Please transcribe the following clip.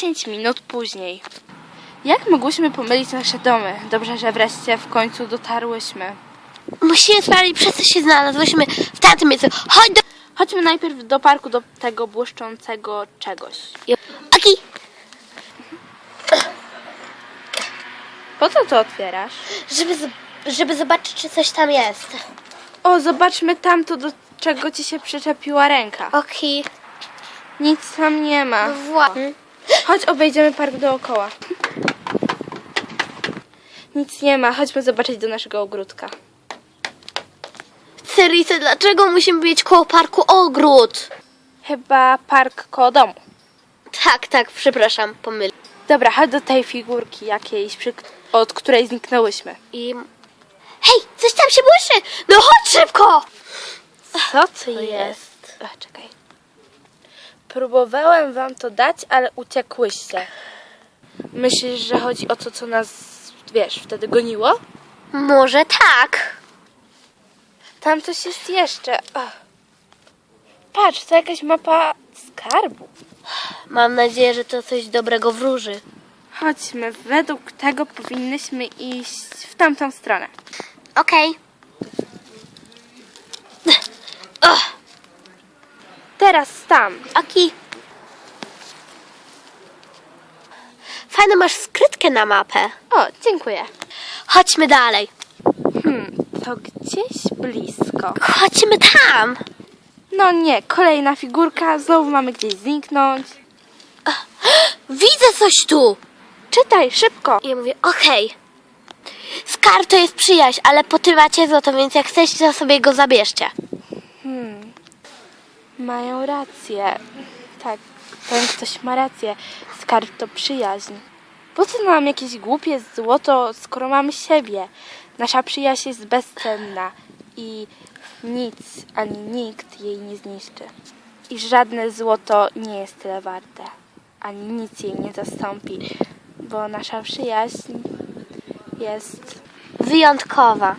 10 minut później. Jak mogłyśmy pomylić nasze domy? Dobrze, że wreszcie w końcu dotarłyśmy. Musimy sprawdzić, przez co się znalazłyśmy w tamtym miejscu. Chodź do... Chodźmy najpierw do parku, do tego błyszczącego czegoś. Aki, Po co to otwierasz? żeby, z- żeby zobaczyć, czy coś tam jest. O, zobaczmy tamto, do czego ci się przyczepiła ręka. Oki. Nic tam nie ma. No właśnie. Chodź, obejdziemy park dookoła. Nic nie ma, chodźmy zobaczyć do naszego ogródka. Cerise, dlaczego musimy mieć koło parku ogród? Chyba park koło domu. Tak, tak, przepraszam, pomyl. Dobra, chodź do tej figurki jakiejś, przy, od której zniknęłyśmy. I... Hej, coś tam się błyszy! No chodź szybko! Co to jest? Ach, czekaj. Próbowałem wam to dać, ale uciekłyście. Myślisz, że chodzi o to, co nas, wiesz, wtedy goniło? Może tak. Tam coś jest jeszcze. Patrz, to jakaś mapa skarbu. Mam nadzieję, że to coś dobrego wróży. Chodźmy, według tego powinnyśmy iść w tamtą stronę. Okej. Teraz tam. Aki. Fajną masz skrytkę na mapę. O, dziękuję. Chodźmy dalej. Hmm, to gdzieś blisko. Chodźmy tam. No nie, kolejna figurka, znowu mamy gdzieś zniknąć. Widzę coś tu. Czytaj, szybko. I ja mówię, okej. Skarb to jest przyjaźń, ale po tym macie złoto, więc jak chcecie, to sobie go zabierzcie. Mają rację. Tak, ten ktoś ma rację. Skarb to przyjaźń. Po co nam jakieś głupie złoto, skoro mamy siebie? Nasza przyjaźń jest bezcenna i nic ani nikt jej nie zniszczy. I żadne złoto nie jest tyle warte, ani nic jej nie zastąpi, bo nasza przyjaźń jest Wyjątkowa.